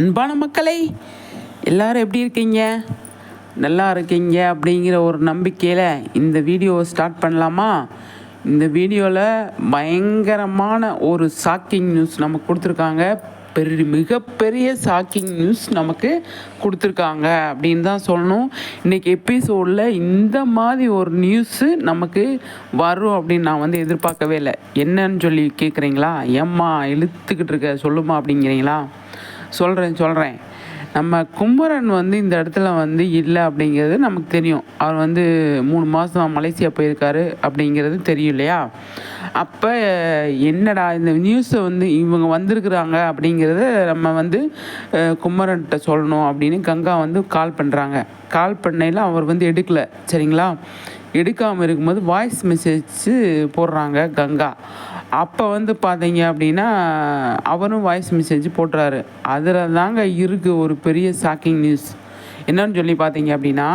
அன்பான மக்களை எல்லாரும் எப்படி இருக்கீங்க? நல்லா இருக்கீங்க அப்படிங்கிற ஒரு நம்பிக்கையில் இந்த வீடியோவை ஸ்டார்ட் பண்ணலாமா? இந்த வீடியோவில் பயங்கரமான ஒரு ஷாக்கிங் நியூஸ் நமக்கு கொடுத்துருக்காங்க. பெரிய மிகப்பெரிய ஷாக்கிங் நியூஸ் நமக்கு கொடுத்துருக்காங்க அப்படின்னு தான் சொல்லணும். இன்றைக்கி எபிசோடில் இந்த மாதிரி ஒரு நியூஸு நமக்கு வரும் அப்படின்னு நான் வந்து எதிர்பார்க்கவே இல்லை. என்னன்னு சொல்லி கேட்குறீங்களா ஏம்மா இழுத்துக்கிட்டு இருக்க? சொல்லுமா அப்படிங்கிறீங்களா? சொல்கிறேன் சொல்கிறேன் நம்ம குமரன் வந்து இந்த இடத்துல வந்து இல்லை அப்படிங்கிறது நமக்கு தெரியும். அவர் வந்து மூணு மாதம் மலேசியா போயிருக்காரு அப்படிங்கிறது தெரியும் இல்லையா? அப்போ என்னடா இந்த நியூஸை வந்து இவங்க வந்திருக்கிறாங்க அப்படிங்கிறத நம்ம வந்து கும்பரன்கிட்ட குமரன்கிட்ட சொல்லணும் அப்படின்னு கங்கா வந்து கால் பண்ணுறாங்க கால் பண்ணையில் அவர் வந்து எடுக்கலை. சரிங்களா? எடுக்காமல் இருக்கும்போது வாய்ஸ் மெசேஜ் போடுறாங்க கங்கா. அப்போ வந்து பார்த்தீங்க அப்படின்னா அவரும் வாய்ஸ் மெசேஜ் போட்டுறாரு அதில் தாங்க இருக்குது ஒரு பெரிய ஷாக்கிங் நியூஸ் என்னன்னு சொல்லி பார்த்தீங்க அப்படின்னா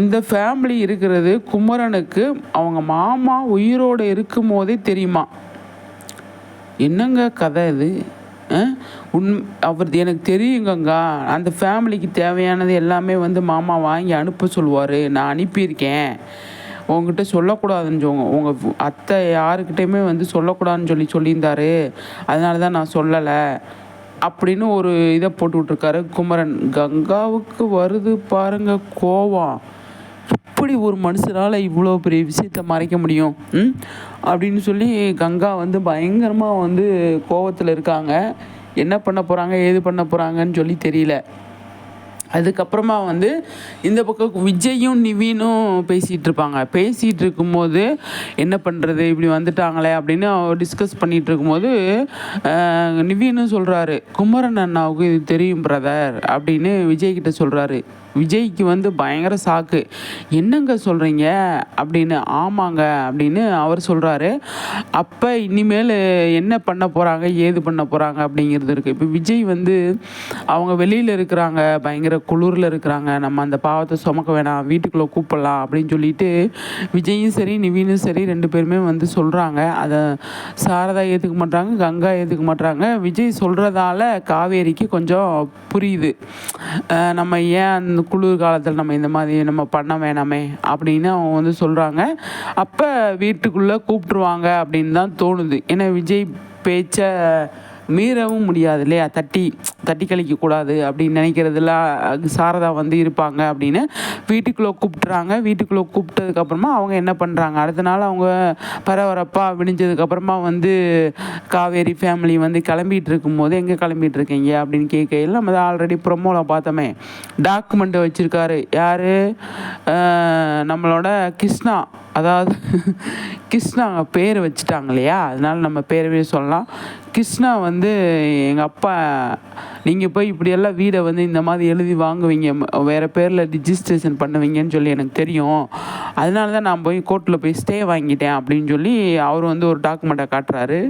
இந்த ஃபேமிலி இருக்கிறது குமரனுக்கு அவங்க மாமா உயிரோடு இருக்கும் போதே தெரியுமா? என்னங்க கதை இது? உண் உன் அவர் எனக்கு தெரியுங்கங்கா. அந்த ஃபேமிலிக்கு தேவையானது எல்லாமே வந்து மாமா வாங்கி அனுப்ப சொல்லுவார். நான் அனுப்பியிருக்கேன். உங்ககிட்ட சொல்லக்கூடாதுன்னு சொங்க. உங்கள் அத்தை யாருக்கிட்டையுமே வந்து சொல்லக்கூடாதுன்னு சொல்லி சொல்லியிருந்தாரு. அதனால தான் நான் சொல்லலை. அப்படின்னு ஒரு இதை போட்டு விட்ருக்காரு குமரன். கங்காவுக்கு வருது பாருங்க கோவம். எப்படி ஒரு மனுஷரால் இவ்வளோ பெரிய விஷயத்த மறைக்க முடியும்? அப்படின்னு சொல்லி கங்கா வந்து பயங்கரமாக வந்து கோவத்தில் இருக்காங்க. என்ன பண்ண போகிறாங்க ஏது பண்ண போகிறாங்கன்னு சொல்லி தெரியல. அதுக்கப்புறமா வந்து இந்த பக்கம் விஜயும் நிவீனும் பேசிகிட்டு இருப்பாங்க. பேசிகிட்டு இருக்கும்போது என்ன பண்ணுறது இப்படி வந்துட்டாங்களே அப்படின்னு டிஸ்கஸ் பண்ணிகிட்டு இருக்கும்போது நிவீனும் சொல்கிறாரு குமரன் அண்ணாவுக்கு இது தெரியும் பிரதர் அப்படின்னு விஜய்கிட்ட சொல்கிறாரு விஜய்க்கு வந்து பயங்கர சாக்கு. என்னங்க சொல்கிறீங்க அப்படின்னு ஆமாங்க அப்படின்னு அவர் சொல்கிறாரு அப்போ இனிமேல் என்ன பண்ண போகிறாங்க ஏது பண்ண போகிறாங்க அப்படிங்கிறது இருக்குது இப்போ விஜய் வந்து அவங்க வெளியில் இருக்கிறாங்க பயங்கர குளிரில் இருக்கிறாங்க. நம்ம அந்த பாவத்தை சுமக்க வேணாம் வீட்டுக்குள்ளே கூப்பிடலாம் அப்படின்னு சொல்லிட்டு விஜயும் சரி நிவீனும் சரி ரெண்டு பேருமே வந்து சொல்கிறாங்க அதை சாரதா ஏற்றுக்க மாட்டாங்க கங்கா ஏற்றுக்க மாட்டாங்க விஜய் சொல்கிறதால காவேரிக்கு கொஞ்சம் புரியுது. நம்ம ஏன் அந்த குளிர் காலத்தில் நம்ம இந்த மாதிரி நம்ம பண்ண வேணாமே அப்படின்னு அவங்க வந்து சொல்கிறாங்க அப்போ வீட்டுக்குள்ளே கூப்பிட்ருவாங்க அப்படின்னு தான் தோணுது. ஏன்னா விஜய் பேச்சை மீறவும் முடியாது இல்லையா? தட்டி தட்டி கழிக்கக்கூடாது அப்படின்னு நினைக்கிறதுல சாரதா வந்து இருப்பாங்க அப்படின்னு வீட்டுக்குள்ளே கூப்பிட்றாங்க வீட்டுக்குள்ளே கூப்பிட்டதுக்கப்புறமா அவங்க என்ன பண்ணுறாங்க அடுத்த நாள் அவங்க பரபரப்பாக விடிஞ்சதுக்கப்புறமா வந்து காவேரி ஃபேமிலி வந்து கிளம்பிட்டு இருக்கும்போது எங்கே கிளம்பிட்டு இருக்கீங்க அப்படின்னு கேட்கையில் நம்ம ஆல்ரெடி ப்ரொமோவில் பார்த்தோமே. டாக்குமெண்ட்டை வச்சுருக்காரு. யார்? நம்மளோட கிருஷ்ணா. அதாவது கிருஷ்ணா பேர் வச்சுட்டாங்க இல்லையா? அதனால நம்ம பேரவே சொல்லலாம். கிருஷ்ணா வந்து எங்கள் அப்பா நீங்கள் போய் இப்படியெல்லாம் வீடை வந்து இந்த மாதிரி எழுதி வாங்குவீங்க வேறு பேரில் ரிஜிஸ்ட்ரேஷன் பண்ணுவீங்கன்னு சொல்லி எனக்கு தெரியும். அதனால தான் நான் போய் கோர்ட்டில் போய் ஸ்டே வாங்கிட்டேன் அப்படின்னு சொல்லி அவர் வந்து ஒரு டாக்குமெண்ட்டை காட்டுறாரு.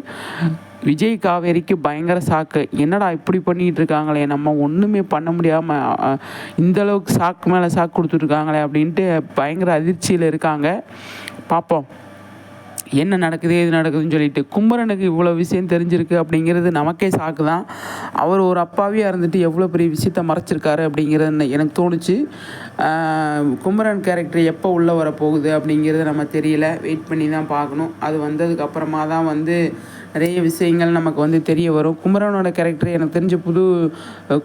விஜய் காவேரிக்கு பயங்கர சாக்கு. என்னடா இப்படி பண்ணிகிட்டு இருக்காங்களே? நம்ம ஒன்றுமே பண்ண முடியாமல் இந்த அளவுக்கு சாக்கு மேலே சாக்கு கொடுத்துட்ருக்காங்களே அப்படின்ட்டு பயங்கர அதிர்ச்சியில் இருக்காங்க. பார்ப்போம். என்ன நடக்குது எது நடக்குதுன்னு சொல்லிட்டு கும்பரனுக்கு இவ்வளோ விஷயம் தெரிஞ்சிருக்கு அப்படிங்கிறது நமக்கே சாக்கு தான். அவர் ஒரு அப்பாவியாக இருந்துட்டு எவ்வளோ பெரிய விஷயத்த மறைச்சிருக்காரு அப்படிங்கிறது எனக்கு தோணுச்சு. கும்பரன் கேரக்டர் எப்போ உள்ளே வரப்போகுது அப்படிங்கிறது நம்ம தெரியல. வெயிட் பண்ணி தான் பார்க்கணும். அது வந்ததுக்கப்புறமா தான் வந்து நிறைய விஷயங்கள் நமக்கு வந்து தெரிய வரும். குமரனோட கேரக்டர் எனக்கு தெரிஞ்ச புது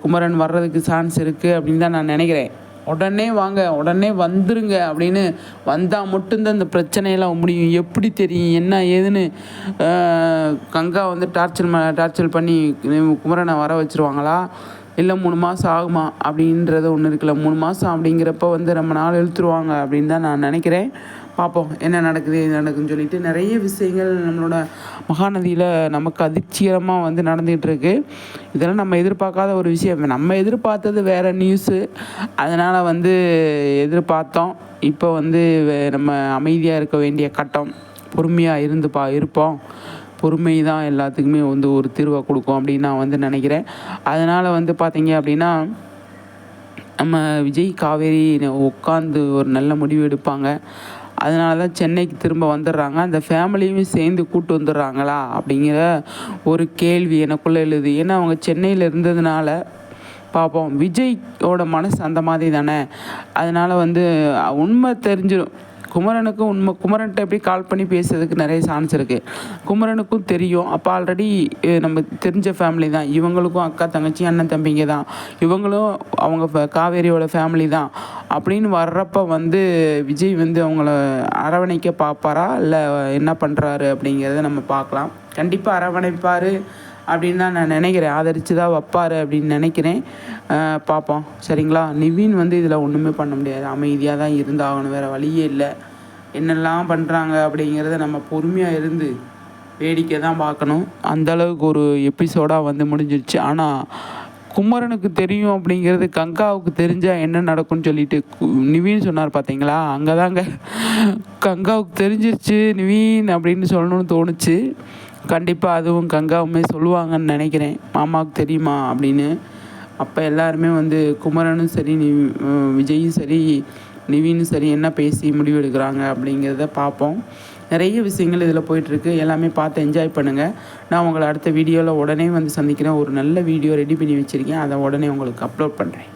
குமரன் வர்றதுக்கு சான்ஸ் இருக்குது அப்படின்னு தான் நான் நினைக்கிறேன். உடனே வாங்க உடனே வந்துருங்க அப்படின்னு வந்தால் மட்டும்தான் இந்த பிரச்சனையெல்லாம் முடியும். எப்படி தெரியும் என்ன ஏதுன்னு கங்கா வந்து டார்ச்சர் டார்ச்சர் பண்ணி குமரனை வர வச்சிருவாங்களா? இல்லை மூணு மாதம் ஆகுமா? அப்படின்றது ஒன்று இருக்குல்ல. மூணு மாதம் அப்படிங்கிறப்ப வந்து ரொம்ப நாள் இழுத்துருவாங்க அப்படின்னு தான் நான் நினைக்கிறேன். பார்ப்போம் என்ன நடக்குது நடக்குதுன்னு சொல்லிட்டு நிறைய விஷயங்கள் நம்மளோட மகாநதியில் நமக்கு அதிர்ச்சிகரமாக வந்து நடந்துகிட்ருக்கு. இதெல்லாம் நம்ம எதிர்பார்க்காத ஒரு விஷயம். நம்ம எதிர்பார்த்தது வேறு நியூஸு அதனால் வந்து எதிர்பார்த்தோம். இப்போ வந்து வே- நம்ம அமைதியாக இருக்க வேண்டிய கட்டம் பொறுமையாக இருந்து பா இருப்போம். பொறுமை தான் எல்லாத்துக்குமே வந்து ஒரு தீர்வை கொடுக்கும் அப்படின்னு நான் வந்து நினைக்கிறேன். அதனால் வந்து பார்த்தீங்க அப்படின்னா நம்ம விஜய் காவேரி உட்காந்து ஒரு நல்ல முடிவு எடுப்பாங்க. அதனால தான் சென்னைக்கு திரும்ப வந்துடுறாங்க. அந்த ஃபேமிலியும் சேர்ந்து கூட்டு வந்துடுறாங்களா அப்படிங்கிற ஒரு கேள்வி எனக்குள்ளே எழுது. ஏன்னா அவங்க சென்னையில் இருந்ததுனால பார்ப்போம் விஜயோட மனசு அந்த மாதிரி தானே. அதனால் வந்து உண்மை தெரிஞ்சிடும் குமரனுக்கும் உண்மை குமரன்கிட்ட எப்படி கால் பண்ணி பேசுறதுக்கு நிறைய சான்ஸ் இருக்குது குமரனுக்கும் தெரியும். அப்போ ஆல்ரெடி நம்ம தெரிஞ்ச ஃபேமிலி தான். இவங்களுக்கும் அக்கா தங்கச்சி அண்ணன் தம்பிங்க தான். இவங்களும் அவங்க காவேரியோட ஃபேமிலி தான். அப்படின்னு வர்றப்ப வந்து விஜய் வந்து அவங்கள அரவணைக்க பார்ப்பாரா இல்லை என்ன பண்ணுறாரு அப்படிங்கிறத நம்ம பார்க்கலாம். கண்டிப்பாக அரவணைப்பார். அப்படின்னு தான் நான் நினைக்கிறேன். ஆதரித்து தான் வைப்பார் அப்படின்னு நினைக்கிறேன். பார்ப்போம். சரிங்களா? நிவின் வந்து இதில் ஒன்றுமே பண்ண முடியாது. அமைதியாக தான் இருந்தாகணும். வேறு வழியே இல்லை. என்னெல்லாம் பண்ணுறாங்க அப்படிங்கிறத நம்ம பொறுமையாக இருந்து வேடிக்கை தான் பார்க்கணும். அந்த அளவுக்கு ஒரு எபிசோடாக வந்து முடிஞ்சிருச்சு. ஆனால் குமரனுக்கு தெரியும் அப்படிங்கிறது கங்காவுக்கு தெரிஞ்சால் என்ன நடக்கும்னு சொல்லிட்டு கு- நிவின் சொன்னார் பார்த்தீங்களா அங்கே தாங்க கங்காவுக்கு தெரிஞ்சிருச்சு நிவின் அப்படின்னு சொல்லணும்னு தோணுச்சு. கண்டிப்பாக அதுவும் கங்காவுமே சொல்லுவாங்கன்னு நினைக்கிறேன். மாமாவுக்கு தெரியுமா அப்படின்னு. அப்போ எல்லாருமே வந்து குமரனும் சரி நி விஜயும் சரி நிவினும் சரி என்ன பேசி முடிவெடுக்கிறாங்க அப்படிங்கிறத பார்ப்போம் நிறைய விஷயங்கள் இதில் போயிட்டுருக்கு. எல்லாமே பார்த்து என்ஜாய் பண்ணுங்கள் நான் உங்களை அடுத்த வீடியோவில் உடனே வந்து சந்திக்கிறேன். ஒரு நல்ல வீடியோ ரெடி பண்ணி வச்சுருக்கேன். அதை உடனே உங்களுக்கு அப்லோட் பண்ணுறேன்